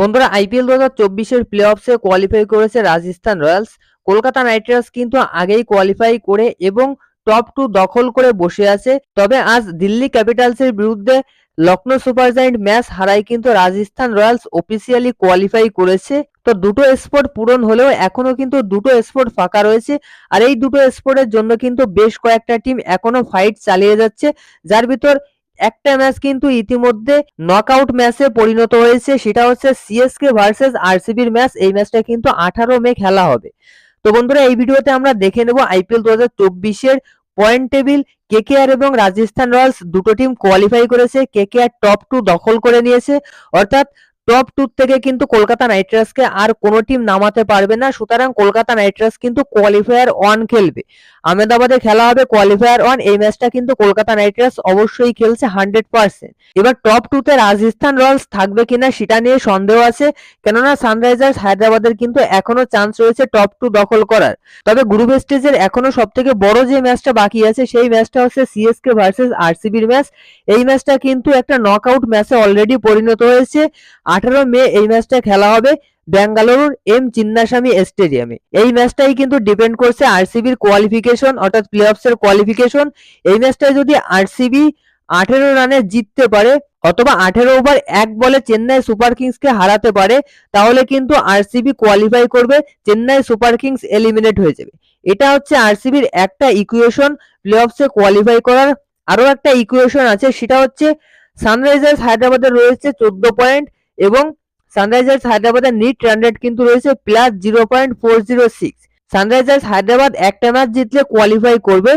বন্ধুরা আইপিএল দু হাজার চব্বিশের প্লে অফসে কোয়ালিফাই করেছে Rajasthan Royals. Kolkata Knight Riders কিন্তু আগেই কোয়ালিফাই করে এবং টপ টু দখল করে বসে আছে। তবে আজ দিল্লি ক্যাপিটালসের বিরুদ্ধে লখনৌ সুপার জায়েন্ট ম্যাচ হারায় কিন্তু রাজস্থান রয়্যালস অফিসিয়ালি কোয়ালিফাই করেছে। তো দুটো স্পট পূরণ হলেও এখনও কিন্তু দুটো স্পট ফাঁকা রয়েছে। আর এই দুটো স্পটের জন্য কিন্তু বেশ কয়েকটা টিম এখনও ফাইট চালিয়ে যাচ্ছে। যার ভিতর একটা ম্যাচ কিন্তু ইতিমধ্যে নকআউট ম্যাচে পরিণত হয়েছে, সেটা হচ্ছে সিএসকে ভার্সেস আরসিবির ম্যাচ এই ম্যাচটা কিন্তু আঠারো মে খেলা হবে। তো বন্ধুরা, এই ভিডিওতে আমরা দেখে নেব আইপিএল দু হাজার চব্বিশের পয়েন্ট টেবিল কেকেআর এবং রাজস্থান রয়্যালস দুটো টিম কোয়ালিফাই করেছে কেকেআর টপ টু দখল করে নিয়েছে। অর্থাৎ টপ টু থেকে কিন্তু কলকাতা নাইট রাইডার্সকে আর কোনো টিম নামাতে পারবে না, সুতরাং কলকাতা নাইট রাইডার্স কিন্তু কোয়ালিফায়ার ওয়ান খেলবে। আহমেদাবাদে খেলা হবে কোয়ালিফায়ার ওয়ান এই ম্যাচটা কিন্তু কলকাতা নাইট রাইডার্স অবশ্যই খেলছে হান্ড্রেড পার্সেন্ট এবার টপ টু তে রাজস্থান রয়্যালস থাকবে কিনা সেটা নিয়ে সন্দেহ আছে, কেননা সানরাইজার্স হায়দ্রাবাদের কিন্তু এখনও চান্স রয়েছে টপ টু দখল করার। তবে গ্রুপ স্টেজের এখনও সব থেকে বড় যে ম্যাচটা বাকি আছে, সেই ম্যাচটা হচ্ছে সিএসকে ভার্সেস আরসিবির ম্যাচ এই ম্যাচটা কিন্তু একটা নকআউট ম্যাচে অলরেডি পরিণত হয়েছে। আঠারো মে এই ম্যাচটা খেলা হবে। বেঙ্গালুরুর এম চিন্নাস্বামী স্টেডিয়ামে। এই ম্যাচটাই কিন্তু ডিপেন্ড করছে আরসিবির কোয়ালিফিকেশন অর্থাৎ প্লে অফসের কোয়ালিফিকেশন এই ম্যাচটায় যদি আরসিবি আঠেরো রানে জিততে পারে, অথবা আঠেরো ওভার এক বলে চেন্নাই সুপার কিংসকে হারাতে পারে, তাহলে কিন্তু আরসিবি কোয়ালিফাই করবে, চেন্নাই সুপার কিংস এলিমিনেট হয়ে যাবে। এটা হচ্ছে আরসিবির একটা ইকুয়েশন প্লে অফসে কোয়ালিফাই করার আরও একটা ইকুয়েশন আছে, সেটা হচ্ছে সানরাইজার্স হায়দ্রাবাদের রয়েছে চোদ্দ পয়েন্ট এবং সানরাইজার্স হায়দ্রাবাদের নিট রান রেট কিন্তু রয়েছে plus zero point four zero six Sunrisers Hyderabad একটা ম্যাচ জিতলে কোয়ালিফাই করবে।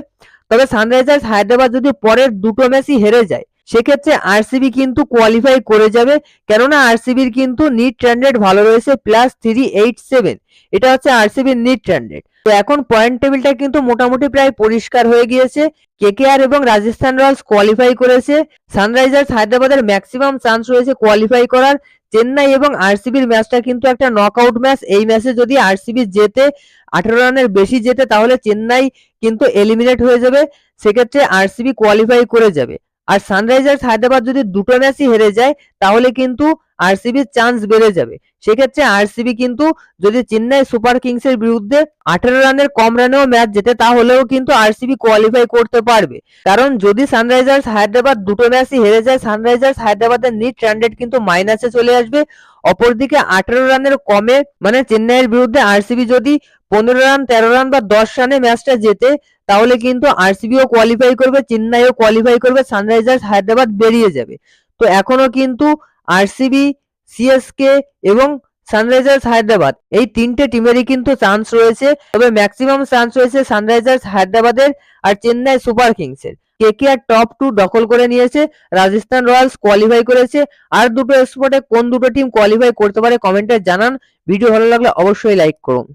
তবে সানরাইজার্স হায়দ্রাবাদ যদি পরের দুটো ম্যাচই হেরে যায়, সেক্ষেত্রে আরসিবি কিন্তু কোয়ালিফাই করে যাবে। কেননা আরসিবির কিন্তু নিট রান রেট ভালো রয়েছে প্লাস থ্রি এইট সেভেন এটা হচ্ছে আরসিবির নিট রান রেট তো এখন পয়েন্ট টেবিলটা কিন্তু মোটামুটি প্রায় পরিষ্কার হয়ে গিয়েছে। কেকেআর এবং রাজস্থান রয়্যালস কোয়ালিফাই করেছে। সানরাইজার্স হায়দ্রাবাদের ম্যাক্সিমাম চান্স রয়েছে কোয়ালিফাই করার। চেন্নাই এবং আরসিবির ম্যাচটা কিন্তু একটা নকআউট ম্যাচ এই ম্যাচে যদি আরসিবি জেতে, আঠারো রানের বেশি জেতে, তাহলে চেন্নাই কিন্তু এলিমিনেট হয়ে যাবে। সেক্ষেত্রে আরসিবি কোয়ালিফাই করে যাবে। আর সানরাইজার্স হায়দ্রাবাদ যদি দুটো ম্যাচই হেরে যায়, তাহলে কিন্তু আরসিবির চান্স বেড়ে যাবে। সেক্ষেত্রে আরসিবি কিন্তু যদি চেন্নাই সুপার কিংসের বিরুদ্ধে আঠেরো রানের কম রানেও ম্যাচ জেতে, তাহলেও কিন্তু আরসিবি কোয়ালিফাই করতে পারবে। কারণ যদি সানরাইজার্স হায়দ্রাবাদ দুটো ম্যাচই হেরে যায় সানরাইজার্স হায়দ্রাবাদের নিট রেট কিন্তু মাইনাসে চলে আসবে। অপরদিকে আঠেরো রানের কমে মানে চেন্নাইয়ের বিরুদ্ধে আরসিবি যদি পনেরো রান, তেরো রান বা দশ রানে ম্যাচটা জেতে তাহলে কিন্তু আরসিবিও কোয়ালিফাই করবে চেন্নাইও কোয়ালিফাই করবে সানরাইজার্স হায়দ্রাবাদ বেরিয়ে যাবে। তো এখনও কিন্তু আরসিবি সিএসকে এবং সানরাইজার্স হায়দ্রাবাদ এই তিনটে টিমেরই কিন্তু চান্স রয়েছে। তবে ম্যাক্সিমাম চান্স রয়েছে সানরাইজার্স হায়দ্রাবাদের আর চেন্নাই সুপার কিংসের কেকেআর টপ টু দখল করে নিয়েছে রাজস্থান রয়্যালস কোয়ালিফাই করেছে। আর দুটো স্পটে কোন দুটো টিম কোয়ালিফাই করতে পারে কমেন্টে জানান। ভিডিও ভালো লাগলে অবশ্যই লাইক করুন।